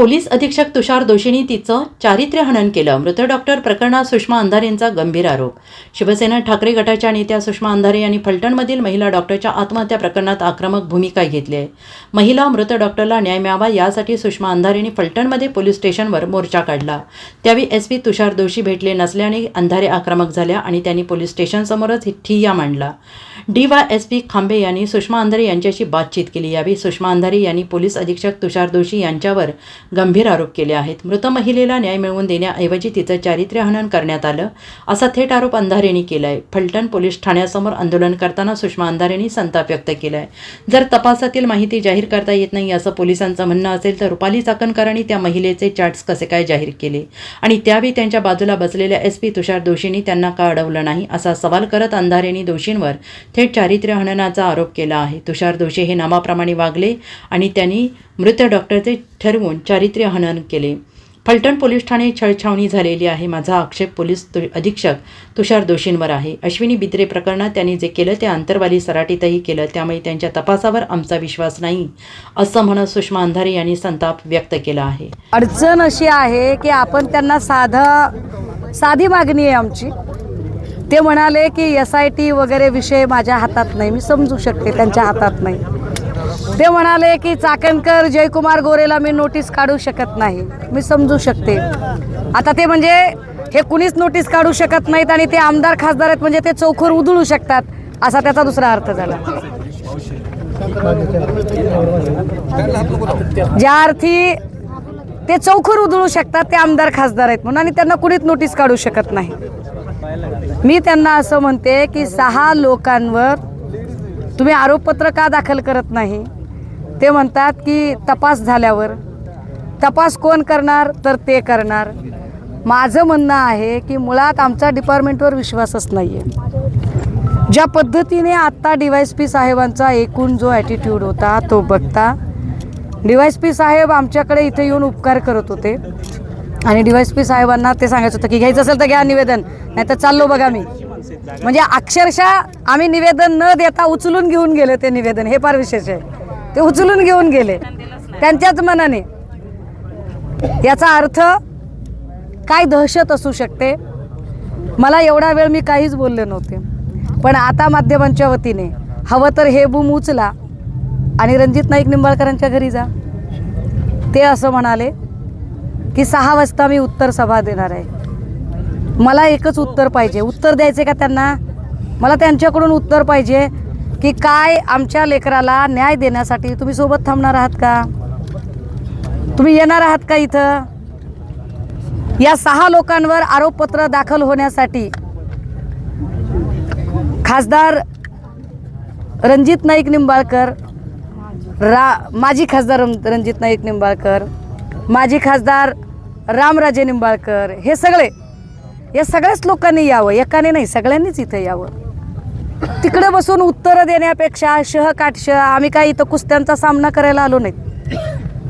Police अधीक्षक तुषार दोषींनी तिचं चारित्र्य हनन केलं. मृत डॉक्टर प्रकरणात सुषमा अंधारे यांचा गंभीर आरोप. शिवसेना ठाकरे गटाच्या नेत्या सुषमा अंधारे यांनी फलटणमधील महिला डॉक्टरच्या आत्महत्या प्रकरणात आक्रमक भूमिका घेतली आहे. महिला मृत डॉक्टरला न्याय मिळावा यासाठी सुषमा अंधारेंनी फलटणमध्ये पोलीस स्टेशनवर मोर्चा काढला. त्यावेळी एस पी तुषार दोषी भेटले नसल्याने अंधारे आक्रमक झाल्या आणि त्यांनी पोलीस स्टेशनसमोरच ठिय्या मांडला. डी वाय एस पी खांबे यांनी सुषमा अंधारे यांच्याशी बातचीत केली. यावेळी सुषमा अंधारे यांनी पोलीस अधीक्षक तुषार दोषी यांच्यावर गंभीर आरोप केले आहेत. मृत महिलेला न्याय मिळवून देण्याऐवजी तिचं चारित्र्यहनन करण्यात आलं असा थेट आरोप अंधारेंनी केला आहे फलटण पोलीस ठाण्यासमोर आंदोलन करताना सुषमा अंधारेंनी संताप व्यक्त केला आहे जर तपासातील माहिती जाहीर करता येत नाही असं पोलिसांचं म्हणणं असेल तर रुपाली चाकणकरांनी त्या महिलेचे चार्ट्स कसे काय जाहीर केले? आणि त्यावेळी त्यांच्या बाजूला बसलेल्या एस पी तुषार दोषींनी त्यांना का अडवलं नाही असा सवाल करत अंधारेंनी दोषींवर थेट चारित्र्यहननाचा आरोप केला आहे. तुषार दोषी हे नामाप्रमाणे वागले आणि त्यांनी मृत डॉक्टरचे ठरवून चारित्र्य हनन केले. फलटण पोलीस ठाणे छळछावणी झालेली आहे. माझा आक्षेप पोलीस तु अधीक्षक तुषार दोशींवर आहे. अश्विनी बित्रे प्रकरणात त्यांनी जे केलं ते आंतरवाली सराटीतही केलं. त्यामुळे त्यांच्या तपासावर आमचा विश्वास नाही असं म्हणत सुषमा अंधारे यांनी संताप व्यक्त केला आहे. अडचण अशी आहे की आपण त्यांना साधा साधी मागणी आहे आमची. ते म्हणाले की एस आय टी वगैरे विषय माझ्या हातात नाही. मी समजू शकते त्यांच्या हातात नाही. ते म्हणाले की चाकणकर जयकुमार गोरेला मी नोटीस काढू शकत नाही. मी समजू शकते. आता ते म्हणजे हे कुणीच नोटीस काढू शकत नाहीत आणि ते आमदार खासदार आहेत म्हणजे ते चौखर उधळू शकतात असा त्याचा दुसरा अर्थ झाला. ज्या अर्थी ते चौखर उधळू शकतात ते आमदार खासदार आहेत म्हणून आणि त्यांना कुणीच नोटीस काढू शकत नाही. मी त्यांना असं म्हणते की सहा लोकांवर तुम्ही आरोपपत्र का दाखल करत नाही? ते म्हणतात की तपास झाल्यावर. तपास कोण करणार? तर ते करणार. माझं म्हणणं आहे की मुळात आमचा डिपार्टमेंटवर विश्वासच नाही आहे ज्या पद्धतीने आत्ता डी वाय पी साहेबांचा एकूण जो ॲटिट्यूड होता तो बघता डी वाय पी साहेब आमच्याकडे इथे येऊन उपकार करत होते. आणि डी वाय पी साहेबांना ते सांगायचं होतं की घ्यायचं असेल तर घ्या निवेदन नाही तर चाललो बघा मी. म्हणजे अक्षरशः आम्ही निवेदन न देता उचलून घेऊन गेले ते निवेदन. हे फार विशेष आहे. ते उचलून घेऊन गेले. त्यांच्याच मनाने. याचा अर्थ काय दहशत असू शकते? मला एवढा वेळ मी काहीच बोलले नव्हते. पण आता माध्यमांच्या वतीने हवं तर हे बूम उचला आणि रणजित नाईक निंबाळकरांच्या घरी जा. ते असं म्हणाले की सहा वाजता मी उत्तर सभा देणार आहे. मला एकच उत्तर पाहिजे. उत्तर द्यायचे का त्यांना? मला त्यांच्याकडून उत्तर पाहिजे की काय आमच्या लेकराला न्याय देण्यासाठी तुम्ही सोबत थांबणार आहात का? तुम्ही येणार आहात का इथं? या सहा लोकांवर आरोपपत्र दाखल होण्यासाठी खासदार रणजित नाईक निंबाळकर रा माजी खासदार रणजित नाईक निंबाळकर माजी खासदार रामराजे निंबाळकर हे सगळे या सगळ्याच लोकांनी यावं एकाने नाही सगळ्यांनीच इथं यावं. तिकडे बसून उत्तरं देण्यापेक्षा शह काटश आम्ही काय इथं कुस्त्यांचा सामना करायला आलो नाही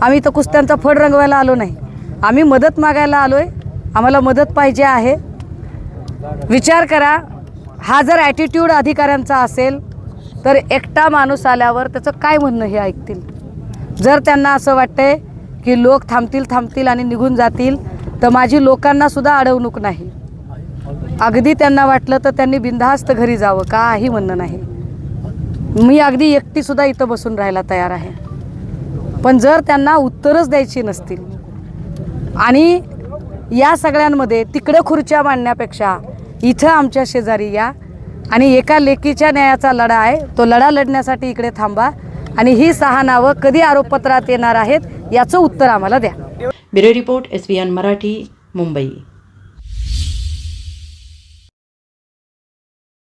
आम्ही इथं कुस्त्यांचा फड रंगवायला आलो नाही. आम्ही मदत मागायला आलो आहे आम्हाला मदत पाहिजे आहे. विचार करा हा जर ॲटिट्यूड अधिकाऱ्यांचा असेल तर एकटा माणूस आल्यावर त्याचं काय म्हणणं हे ऐकतील? जर त्यांना असं वाटतंय की लोक थांबतील थांबतील आणि निघून जातील तर माझी लोकांनासुद्धा अडवणूक नाही. अगदी त्यांना वाटलं तर त्यांनी बिनधास्त घरी जावं काही म्हणणं नाही. मी अगदी एकटीसुद्धा इथं बसून राहायला तयार आहे. पण जर त्यांना उत्तरच द्यायची नसतील आणि या सगळ्यांमध्ये तिकडं खुर्च्या मांडण्यापेक्षा इथं आमच्या शेजारी या आणि एका लेकीच्या न्यायाचा लढा आहे तो लढा लढण्यासाठी इकडे थांबा आणि ही सहा नावं कधी आरोपपत्रात येणार आहेत याचं उत्तर आम्हाला द्या. Bureau report S Marathi Mumbai.